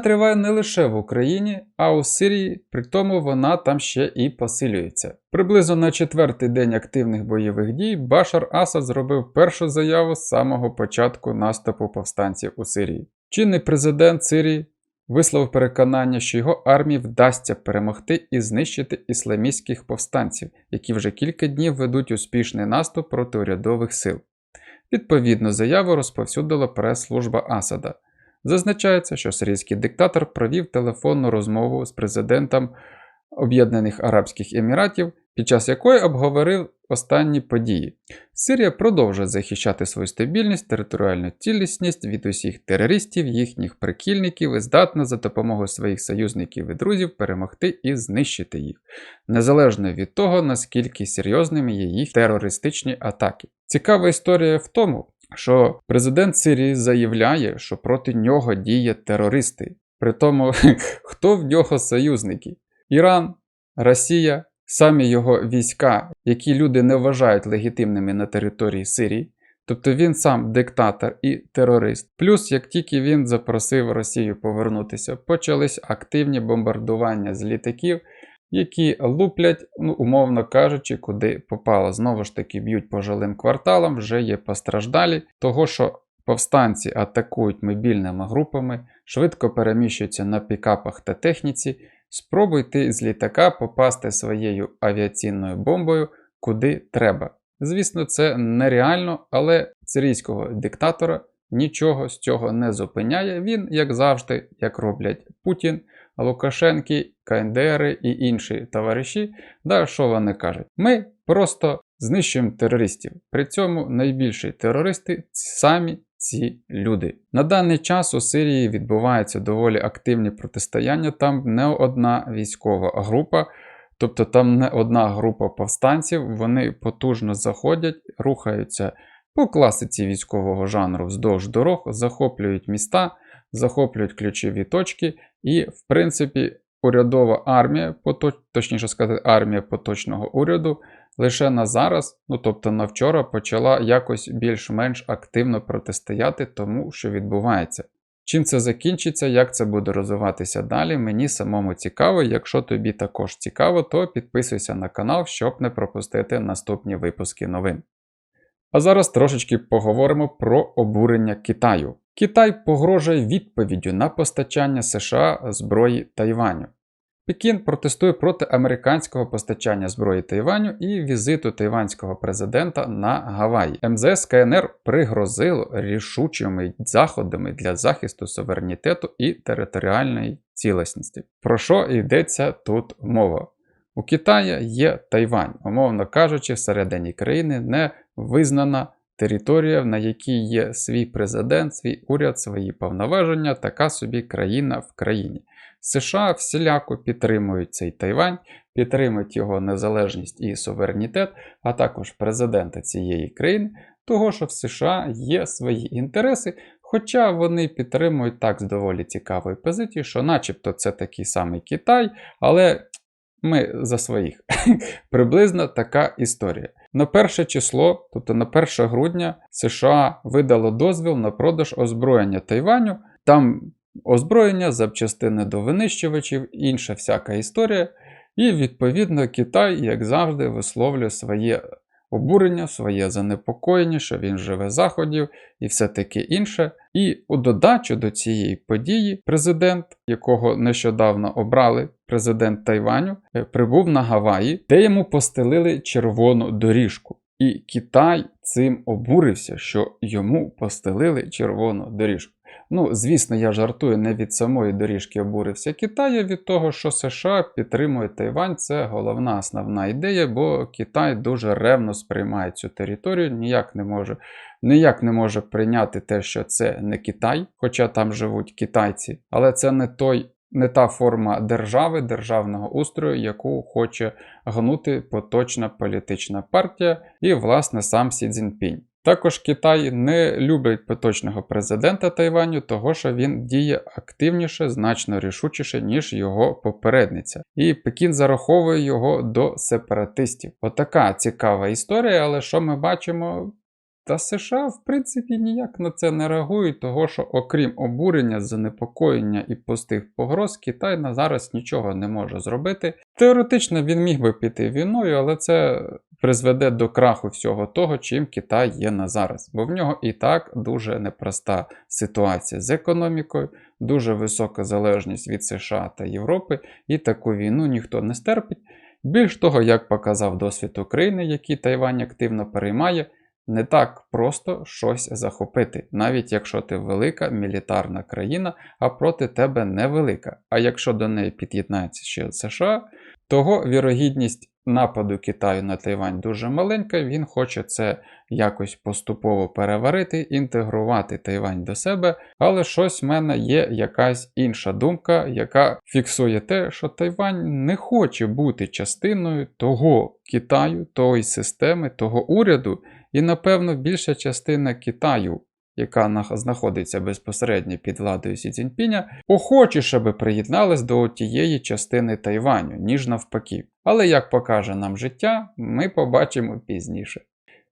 триває не лише в Україні, а у Сирії, при тому вона там ще і посилюється. Приблизно на четвертий день активних бойових дій Башар Асад зробив першу заяву з самого початку наступу повстанців у Сирії. Чинний президент Сирії висловив переконання, що його армії вдасться перемогти і знищити ісламістських повстанців, які вже кілька днів ведуть успішний наступ проти урядових сил. Відповідну заяву розповсюдила прес-служба Асада. Зазначається, що сирійський диктатор провів телефонну розмову з президентом Об'єднаних Арабських Еміратів, під час якої обговорив останні події. Сирія продовжує захищати свою стабільність, територіальну цілісність від усіх терористів, їхніх прикільників і здатна за допомогою своїх союзників і друзів перемогти і знищити їх, незалежно від того, наскільки серйозними є їх терористичні атаки. Цікава історія в тому, що президент Сирії заявляє, що проти нього діє терористи. При тому, хто в нього союзники? Іран, Росія, самі його війська, які люди не вважають легітимними на території Сирії. Тобто він сам диктатор і терорист. Плюс, як тільки він запросив Росію повернутися, почались активні бомбардування з літаків, які луплять, ну, умовно кажучи, куди попало. Знову ж таки, б'ють по жилим кварталам, вже є постраждалі, того що повстанці атакують мобільними групами, швидко переміщуються на пікапах та техніці. Спробуйте з літака попасти своєю авіаційною бомбою куди треба. Звісно, це нереально, але сирійського диктатора нічого з цього не зупиняє. Він, як завжди, як роблять Путін, Лукашенки, КНДР і інші товариші, да що вони кажуть? Ми просто знищуємо терористів. При цьому найбільші терористи самі ці люди. На даний час у Сирії відбуваються доволі активні протистояння. Там не одна військова група, тобто там не одна група повстанців, вони потужно заходять, рухаються по класиці військового жанру вздовж дорог, захоплюють міста, захоплюють ключові точки, і, в принципі, урядова армія, точніше сказати, армія поточного уряду лише на зараз, ну тобто на вчора, почала якось більш-менш активно протистояти тому, що відбувається. Чим це закінчиться, як це буде розвиватися далі, мені самому цікаво. Якщо тобі також цікаво, то підписуйся на канал, щоб не пропустити наступні випуски новин. А зараз трошечки поговоримо про обурення Китаю. Китай погрожує відповіддю на постачання США зброї Тайваню. Пекін протестує проти американського постачання зброї Тайваню і візиту тайванського президента на Гаваї. МЗС КНР пригрозило рішучими заходами для захисту суверенітету і територіальної цілісності. Про що йдеться тут мова? У Китаї є Тайвань, умовно кажучи, всередині країни не визнана територія, на якій є свій президент, свій уряд, свої повноваження, така собі країна в країні. США всіляко підтримують цей Тайвань, підтримують його незалежність і суверенітет, а також президента цієї країни, того що в США є свої інтереси, хоча вони підтримують так з доволі цікавої позиції, що начебто це такий самий Китай, але ми за своїх. Приблизно така історія. На перше число, тобто на 1 грудня, США видало дозвіл на продаж озброєння Тайваню. Там озброєння, запчастини до винищувачів, інша всяка історія. І, відповідно, Китай, як завжди, висловлює своє обурення, своє занепокоєння, що він живе заходів і все таке інше. І у додачу до цієї події президент, якого нещодавно обрали, президент Тайваню, е, прибув на Гаваї, де йому постелили червону доріжку. І Китай цим обурився, що йому постелили червону доріжку. Ну, звісно, я жартую не від самої доріжки обурився Китай, а від того, що США підтримує Тайвань. Це головна основна ідея, бо Китай дуже ревно сприймає цю територію, ніяк не може ніяк не може прийняти те, що це не Китай, хоча там живуть китайці, але це не той. Не та форма держави, державного устрою, яку хоче гнути поточна політична партія і, власне, сам Сі Цзіньпінь. Також Китай не любить поточного президента Тайваню, того що він діє активніше, значно рішучіше, ніж його попередниця. І Пекін зараховує його до сепаратистів. Отака цікава історія, але що ми бачимо? Та США, в принципі, ніяк на це не реагують, того що, окрім обурення, занепокоєння і пустих погроз, Китай на зараз нічого не може зробити. Теоретично він міг би піти війною, але це призведе до краху всього того, чим Китай є на зараз. Бо в нього і так дуже непроста ситуація з економікою, дуже висока залежність від США та Європи, і таку війну ніхто не стерпить. Більш того, як показав досвід України, який Тайвань активно переймає, не так просто щось захопити, навіть якщо ти велика мілітарна країна, а проти тебе невелика. А якщо до неї під'єднається ще США, того вірогідність нападу Китаю на Тайвань дуже маленька. Він хоче це якось поступово переварити, інтегрувати Тайвань до себе. Але щось в мене є якась інша думка, яка фіксує те, що Тайвань не хоче бути частиною того Китаю, тої системи, того уряду. І, напевно, більша частина Китаю, яка знаходиться безпосередньо під владою Сі Цзіньпіня, охочіше би приєдналась до тієї частини Тайваню, ніж навпаки. Але як покаже нам життя, ми побачимо пізніше.